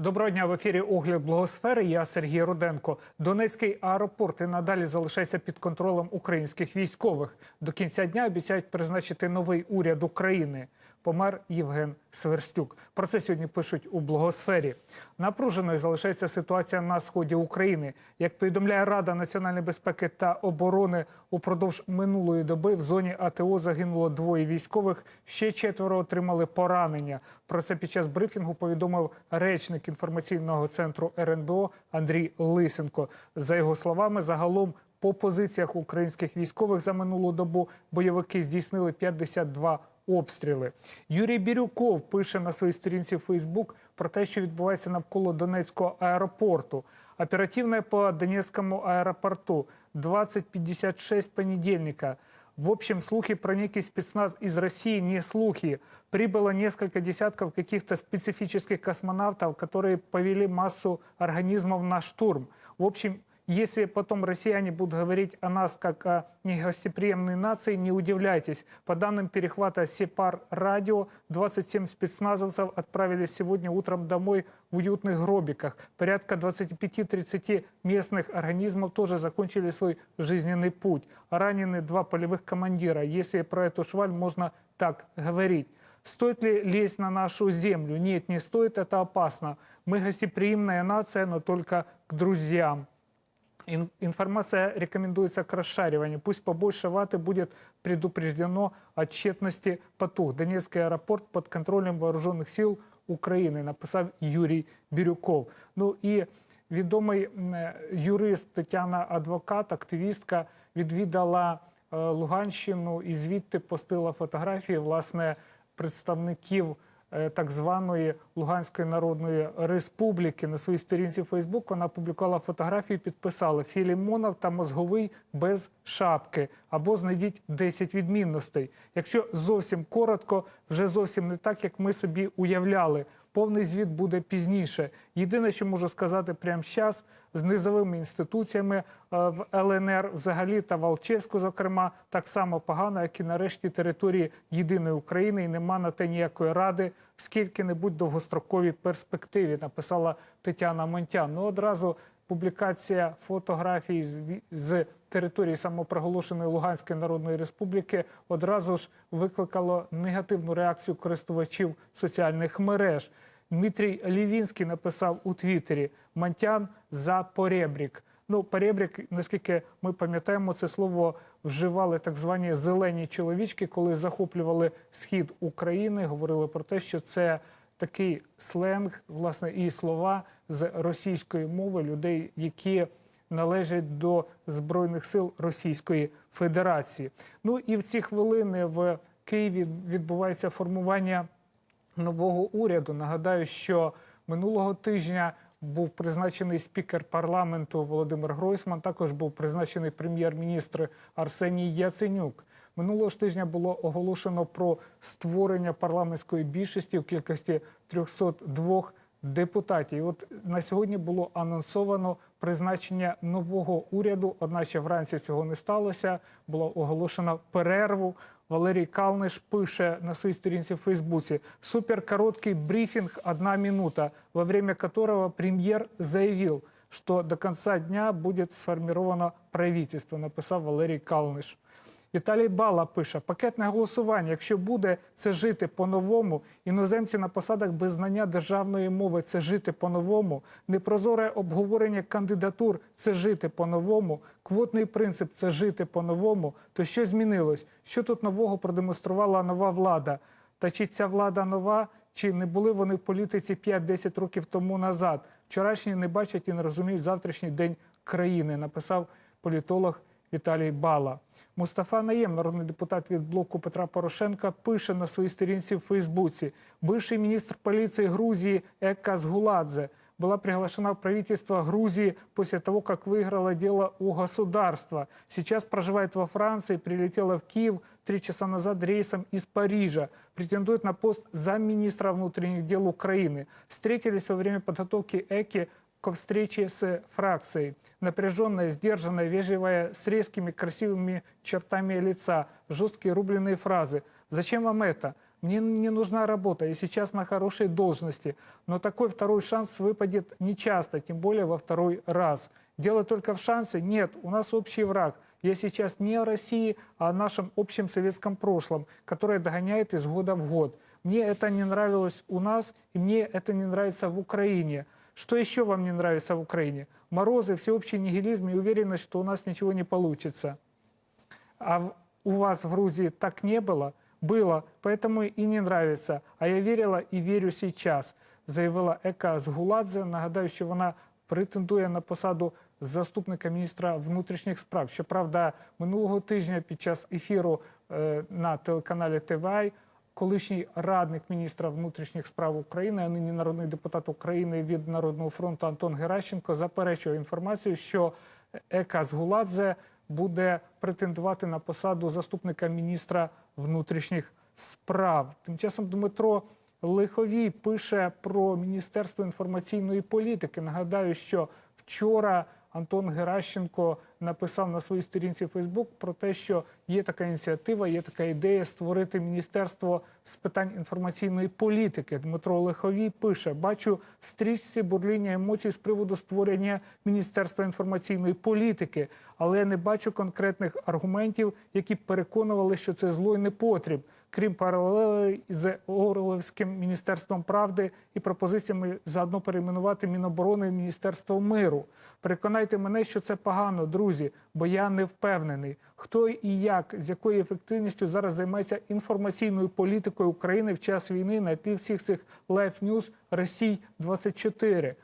Доброго дня в ефірі Огляд Благосфери. Я Сергій Руденко. Донецький аеропорт і надалі залишається під контролем українських військових. До кінця дня обіцяють призначити новий уряд України. Помер Євген Сверстюк. Про це сьогодні пишуть у благосфері. Напруженою залишається ситуація на сході України. Як повідомляє Рада національної безпеки та оборони, упродовж минулої доби в зоні АТО загинуло двоє військових. Ще четверо отримали поранення. Про це під час брифінгу повідомив речник інформаційного центру РНБО Андрій Лисенко. За його словами, загалом по позиціях українських військових за минулу добу бойовики здійснили 52 обстріли. Юрій Бірюков пише на своїй сторінці в Фейсбук про те, що відбувається навколо Донецького аеропорту. Оперативное по Донецкому аэропорту 2056 понедельника. В общем, слухи про некий спецназ из России не слухи. Прибыло несколько десятков каких-то специфических космонавтов, которые повели массу организмов на штурм. В общем, если потом россияне будут говорить о нас как о негостеприимной нации, не удивляйтесь. По данным перехвата Сепар Радио, 27 спецназовцев отправились сегодня утром домой в уютных гробиках. Порядка 25-30 местных организмов тоже закончили свой жизненный путь. Ранены два полевых командира. Если про эту шваль можно так говорить. Стоит ли лезть на нашу землю? Нет, не стоит, это опасно. Мы гостеприимная нация, но только к друзьям. Ин- Информация рекомендуется к расшариванию. Пусть побольше ваты будет предупреждено о тщетности потух. Донецкий аэропорт под контролем вооруженных сил України, написав Юрій Бірюков. Ну і відомий м, е, юрист Тетяна Адвокат, активістка, відвідала е, Луганщину і звідти постила фотографії власне представників е, так званої Луганської Народної Республіки. На своїй сторінці Фейсбук вона публікувала фотографії, підписала Філімонов та мозговий без шапки або знайдіть 10 відмінностей. Якщо зовсім коротко, вже зовсім не так, як ми собі уявляли. Повний звіт буде пізніше. Єдине, що можу сказати прямо зараз, з низовими інституціями е, в ЛНР взагалі та Волчевську, зокрема, так само погано, як і нарешті території єдиної України, і нема на те ніякої ради скільки-небудь довгостроковій перспективі, написала Тетяна Монтян. Ну одразу публікація фотографій з, з території самопроголошеної Луганської Народної Республіки одразу ж викликало негативну реакцію користувачів соціальних мереж. Дмитрій Лівінський написав у Твіттері Монтян за поребрік. Ну, поребрік, наскільки ми пам'ятаємо, це слово вживали так звані зелені чоловічки, коли захоплювали схід України, говорили про те, що це такий сленг, власне, і слова з російської мови людей, які належать до Збройних сил Російської Федерації. Ну і в ці хвилини в Києві відбувається формування нового уряду. Нагадаю, що минулого тижня був призначений спікер парламенту Володимир Гройсман. Також був призначений прем'єр-міністр Арсеній Яценюк. Минулого ж тижня було оголошено про створення парламентської більшості в кількості 302 депутатів. От на сьогодні було анонсовано призначення нового уряду. Одначе вранці цього не сталося. Було оголошено перерву. Валерій Калниш пише на своїй сторінці в Фейсбуці суперкороткий брифинг «Одна минута», во время которого премьер заявил, что до конца дня будет сформировано правительство, написав Валерій Калниш. Віталій Бала пише: пакетне голосування. Якщо буде це жити по-новому, іноземці на посадах без знання державної мови це жити по-новому, непрозоре обговорення кандидатур це жити по-новому, квотний принцип це жити по-новому. То що змінилось? Що тут нового продемонструвала нова влада? Та чи ця влада нова, чи не були вони в політиці 5-10 років тому назад? Вчорашні не бачать і не розуміють завтрашній день країни, написав політолог Віталій Бала. Мустафа Наєм, народний депутат від блоку Петра Порошенка, пише на своїй сторінці в Фейсбуці. Бывший министр полиции Грузии Экас Гуладзе была приглашена в правительство Грузии после того, как выиграла дело у государства. Сейчас проживает во Франции, прилетела в Киев три часа назад рейсом из Парижа. Претендует на пост замминистра внутренних дел Украины. Встретились во время подготовки ЭКИ к встрече с фракцией. Напряженная, сдержанная, вежливая, с резкими, красивыми чертами лица, жесткие рубленые фразы. Зачем вам это? Мне не нужна работа, я сейчас на хорошей должности. Но такой второй шанс выпадет нечасто, тем более во второй раз. Дело только в шансе? Нет, у нас общий враг. Я сейчас не о России, а о нашем общем советском прошлом, которое догоняет из года в год. Мне это не нравилось у нас, и мне это не нравится в Украине. Что еще вам не нравится в Украине? Морозы, всеобщий нигилизм и уверенность, что у нас ничего не получится. А в- у вас в Грузии так не было? Было, поэтому и не нравится. А я вірила і вірю сейчас, заявила Ека Згуладзе. Нагадаю, що вона претендує на посаду заступника міністра внутрішніх справ. Щоправда, минулого тижня під час ефіру е, на телеканалі ТВАЙ колишній радник міністра внутрішніх справ України, а нині народний депутат України від Народного фронту Антон Геращенко заперечує інформацію, що Ека Згуладзе буде претендувати на посаду заступника міністра внутрішніх справ. Тим часом Дмитро Лиховій пише про Міністерство інформаційної політики. Нагадаю, що вчора Антон Геращенко написав на своїй сторінці Фейсбук про те, що є така ініціатива, є така ідея створити міністерство з питань інформаційної політики. Дмитро Лиховій пише: бачу в стрічці бурління емоцій з приводу створення міністерства інформаційної політики, але я не бачу конкретних аргументів, які б переконували, що це зло й не. Крім паралелей з Орловським міністерством правди і пропозиціями заодно перейменувати Міноборони в Міністерство миру. Переконайте мене, що це погано, друзі, бо я не впевнений, хто і як, з якою ефективністю зараз займається інформаційною політикою України в час війни на тлі всіх цих Life News Росій 24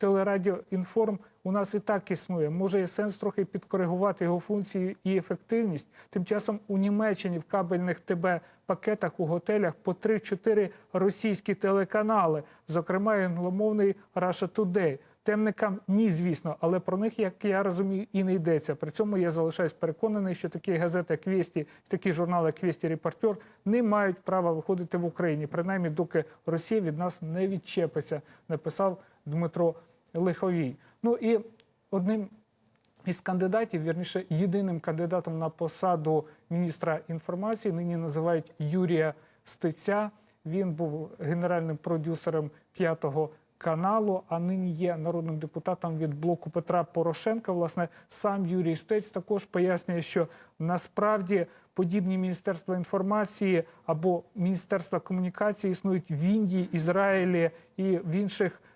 Держтелерадіоінформ у нас і так існує. Може, є сенс трохи підкоригувати його функції і ефективність. Тим часом у Німеччині в кабельних ТБ пакетах у готелях по 3-4 російські телеканали, зокрема англомовний Russia Today. Темникам ні, звісно, але про них, як я розумію, і не йдеться. При цьому я залишаюсь переконаний, що такі газети, як «Вєсті», такі журнали, як «Вєсті Репортер, не мають права виходити в Україні, принаймні, доки Росія від нас не відчепиться, написав Дмитро Лиховій. Ну і одним із кандидатів, вірніше, єдиним кандидатом на посаду міністра інформації нині називають Юрія Стеця. Він був генеральним продюсером п'ятого каналу, а нині є народним депутатом від блоку Петра Порошенка. Власне, сам Юрій Стець також пояснює, що насправді подібні міністерства інформації або міністерства комунікації існують в Індії, Ізраїлі і в інших країнах,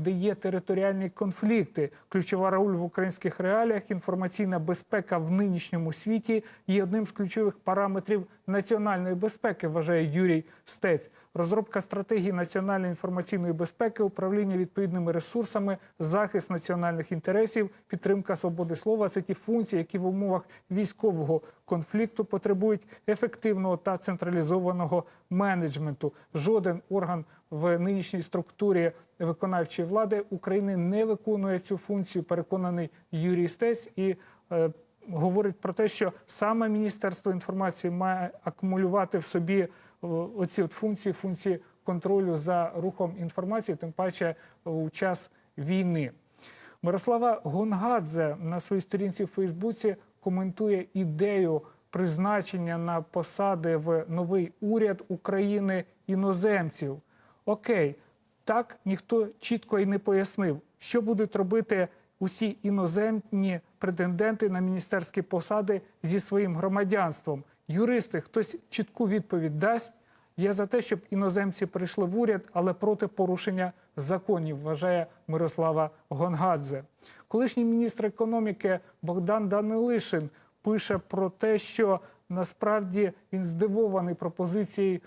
де є територіальні конфлікти. Ключова роль в українських реаліях інформаційна безпека в нинішньому світі є одним з ключових параметрів національної безпеки, вважає Юрій Стець. Розробка стратегії національної інформаційної безпеки, управління відповідними ресурсами, захист національних інтересів, підтримка свободи слова це ті функції, які в умовах військового конфлікту потребують ефективного та централізованого менеджменту. Жоден орган в нинішній структурі виконавчої влади України не виконує цю функцію. Переконаний Юрій Стець і е, говорить про те, що саме Міністерство інформації має акумулювати в собі е, оці от функції, функції контролю за рухом інформації, тим паче у час війни. Мирослава Гонгадзе на своїй сторінці в Фейсбуці коментує ідею призначення на посади в новий уряд України іноземців. Окей, так ніхто чітко і не пояснив, що будуть робити усі іноземні претенденти на міністерські посади зі своїм громадянством. Юристи, хтось чітку відповідь дасть. Я за те, щоб іноземці прийшли в уряд, але проти порушення законів, вважає Мирослава Гонгадзе. Колишній міністр економіки Богдан Данилишин пише про те, що насправді він здивований пропозицією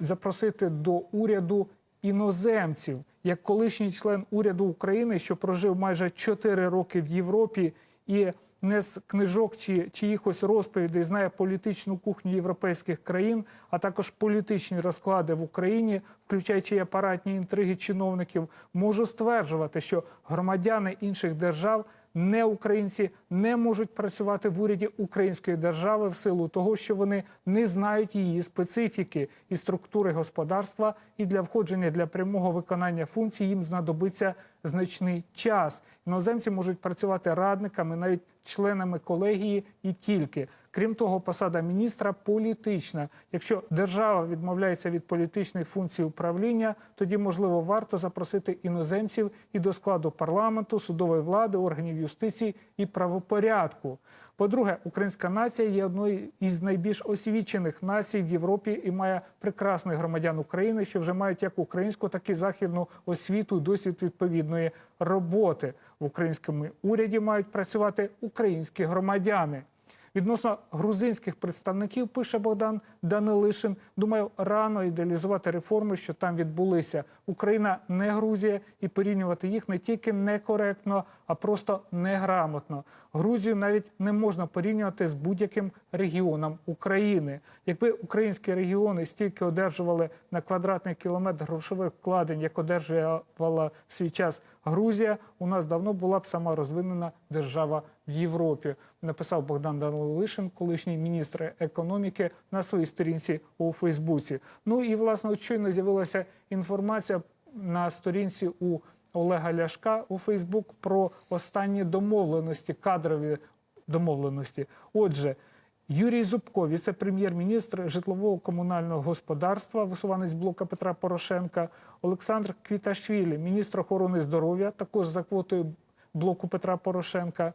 запросити до уряду іноземців. Як колишній член уряду України, що прожив майже 4 роки в Європі і не з книжок чи чиїхось розповідей знає політичну кухню європейських країн, а також політичні розклади в Україні, включаючи апаратні інтриги чиновників, можу стверджувати, що громадяни інших держав. Не українці не можуть працювати в уряді української держави в силу того, що вони не знають її специфіки і структури господарства, і для входження для прямого виконання функцій їм знадобиться значний час. Іноземці можуть працювати радниками, навіть членами колегії, і тільки Крім того, посада міністра політична. Якщо держава відмовляється від політичної функції управління, тоді можливо варто запросити іноземців і до складу парламенту, судової влади, органів юстиції і правопорядку. По-друге, українська нація є одною із найбільш освічених націй в Європі і має прекрасних громадян України, що вже мають як українську, так і західну освіту, досвід відповідної роботи. В українському уряді мають працювати українські громадяни. Відносно грузинських представників пише Богдан Данилишин. Думаю, рано ідеалізувати реформи, що там відбулися. Україна не Грузія, і порівнювати їх не тільки некоректно, а просто неграмотно. Грузію навіть не можна порівнювати з будь-яким регіоном України. Якби українські регіони стільки одержували на квадратний кілометр грошових вкладень, як одержувала в свій час Грузія, у нас давно була б сама розвинена держава в Європі. Написав Богдан Данилишин, колишній міністр економіки, на своїй сторінці у Фейсбуці. Ну і власне щойно з'явилася інформація на сторінці у Олега Ляшка у Фейсбук про останні домовленості, кадрові домовленості. Отже. Юрій Зубко, віце-прем'єр-міністр житлового комунального господарства, висуванець блока Петра Порошенка, Олександр Квіташвілі, міністр охорони здоров'я, також за квотою блоку Петра Порошенка,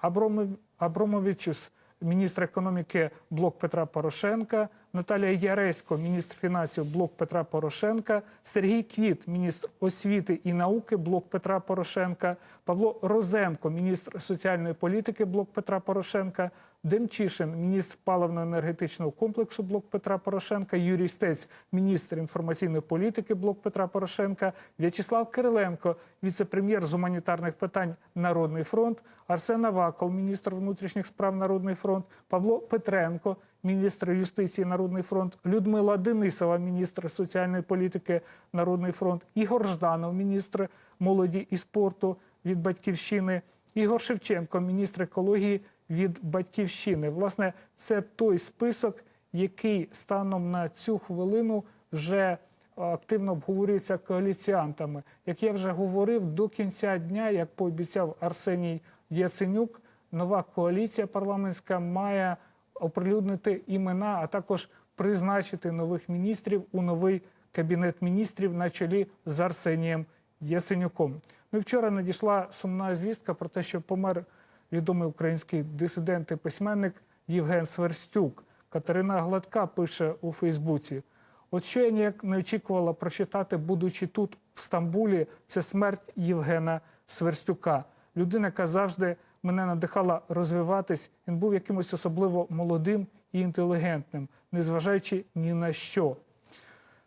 Абромов... Абромовичус, міністр економіки блок Петра Порошенка, Наталія Яресько, міністр фінансів блок Петра Порошенка, Сергій Квіт, міністр освіти і науки блок Петра Порошенка, Павло Розенко, міністр соціальної політики блок Петра Порошенка, Демчишин, міністр паливно-енергетичного комплексу блок Петра Порошенка, Юрій Стець, міністр інформаційної політики блок Петра Порошенка, В'ячеслав Кириленко, віце-прем'єр з гуманітарних питань Народний фронт, Арсен Аваков, міністр внутрішніх справ Народний фронт, Павло Петренко, міністр юстиції Народний фронт, Людмила Денисова, міністр соціальної політики Народний фронт, Ігор Жданов, міністр молоді і спорту від батьківщини, Ігор Шевченко, міністр екології від батьківщини. Власне, це той список, який станом на цю хвилину вже активно обговорюється коаліціантами. Як я вже говорив, до кінця дня, як пообіцяв Арсеній Яценюк, нова коаліція парламентська має оприлюднити імена, а також призначити нових міністрів у новий кабінет міністрів на чолі з Арсенієм Яценюком. Ну вчора надійшла сумна звістка про те, що помер відомий український дисидент і письменник Євген Сверстюк. Катерина Гладка пише у Фейсбуці. От що я ніяк не очікувала прочитати, будучи тут, в Стамбулі, це смерть Євгена Сверстюка. Людина, яка завжди мене надихала розвиватись. Він був якимось особливо молодим і інтелігентним, незважаючи ні на що.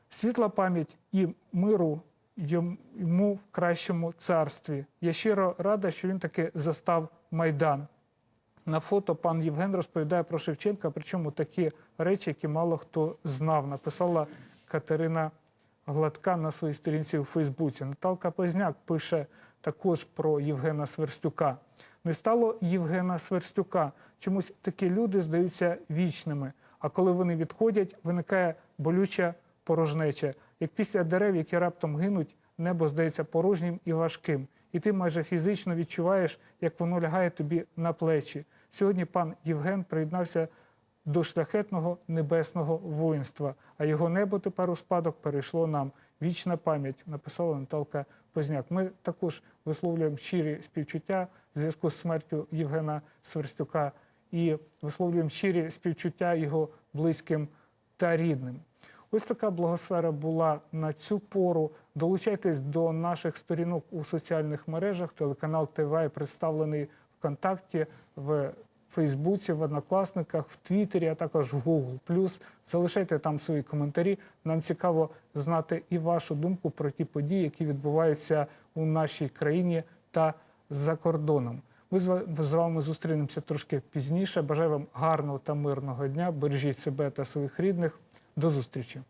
Світла пам'ять і миру йому в кращому царстві. Я щиро рада, що він таки застав Майдан. На фото пан Євген розповідає про Шевченка, причому такі речі, які мало хто знав. Написала Катерина Гладка на своїй сторінці у Фейсбуці. Наталка Позняк пише також про Євгена Сверстюка. Не стало Євгена Сверстюка. Чомусь такі люди здаються вічними. А коли вони відходять, виникає болюча порожнеча. Як після дерев, які раптом гинуть, небо здається порожнім і важким. І ти майже фізично відчуваєш, як воно лягає тобі на плечі. Сьогодні пан Євген приєднався до шляхетного небесного воїнства, а його небо тепер у спадок перейшло нам. Вічна пам'ять, написала Наталка Позняк. Ми також висловлюємо щирі співчуття в зв'язку з смертю Євгена Сверстюка і висловлюємо щирі співчуття його близьким та рідним. Ось така благосфера була на цю пору. Долучайтесь до наших сторінок у соціальних мережах. Телеканал ТВ представлений ВКонтакті, в Фейсбуці, в Однокласниках, в Твіттері, а також в Google+. Залишайте там свої коментарі. Нам цікаво знати і вашу думку про ті події, які відбуваються у нашій країні та за кордоном. Ми з вами зустрінемося трошки пізніше. Бажаю вам гарного та мирного дня. Бережіть себе та своїх рідних. До зустрічі.